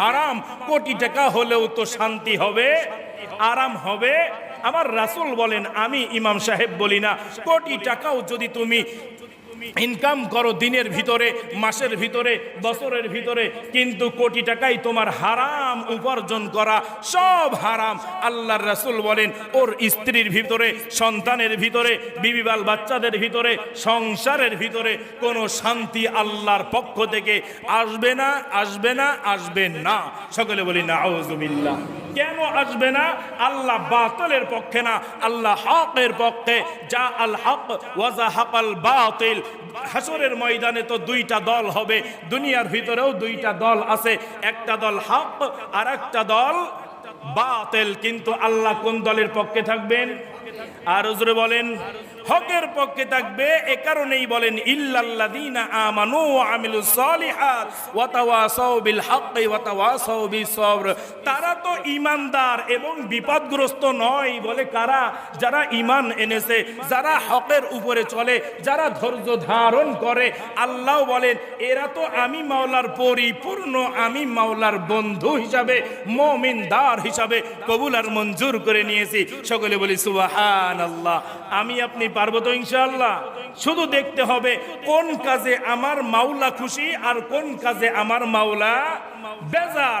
হারাম, কোটি টাকা হলেও তো শান্তি হবে, আরাম হবে। আমার রাসুল বলেন, আমি ইমাম সাহেব বলি না, কোটি টাকাও যদি তুমি ইনকাম করো দিনের ভিতরে, মাসের ভিতরে, বছরের ভিতরে, কিন্তু কোটি টাকাই তোমার হারাম উপার্জন করা সব হারাম। আল্লাহর রাসূল বলেন, ওর স্ত্রীর ভিতরে, সন্তানের ভিতরে বিবিবাল বাচ্চাদের ভিতরে, সংসারের ভিতরে কোনো শান্তি আল্লাহর পক্ষ থেকে আসবে না আসবে না আসবে না। সকলে বলি না আউজুবিল্লাহ কেন আসবে না? আল্লাহ বাতলের পক্ষে না, আল্লাহ হকের পক্ষে। যা আল হক ওয়াজা হাকাল বাতিল। হাসরের ময়দানে তো দুইটা দল হবে, দুনিয়ার ভিতরেও দুইটা দল আছে, একটা দল হাপ আর একটা দল বাতেল। কিন্তু আল্লাহ কোন দলের পক্ষে থাকবেন? আর বলেন হকের পক্ষে থাকবে, এ কারণেই বলেন, ইল্লাল্লাযীনা আমানু ওয়া আমিলুস সালিহাত, ওয়া তাওয়াসাউ বিল হাক্কি ওয়া তাওয়াসাউ তারা তো ঈমানদার এবং বিপদগ্রস্ত নয় বলে কারা? যারা ঈমান এনেছে, যারা হকের উপরে চলে, যারা ধৈর্য ধারণ করে, আল্লাহ বলেন, এরা তো আমি মাওলার পরিপূর্ণ, আমি মাওলার বন্ধু হিসাবে মমিনদার হিসাবে কবুল আর মঞ্জুর করে নিয়েছি। সকলে বলি সুবাহান আল্লাহ আমি আপনি পারব তো ইনশাল্লাহ শুধু দেখতে হবে কোন কাজে আমার মাওলা খুশি আর কোন কাজে আমার মাওলা বেজার।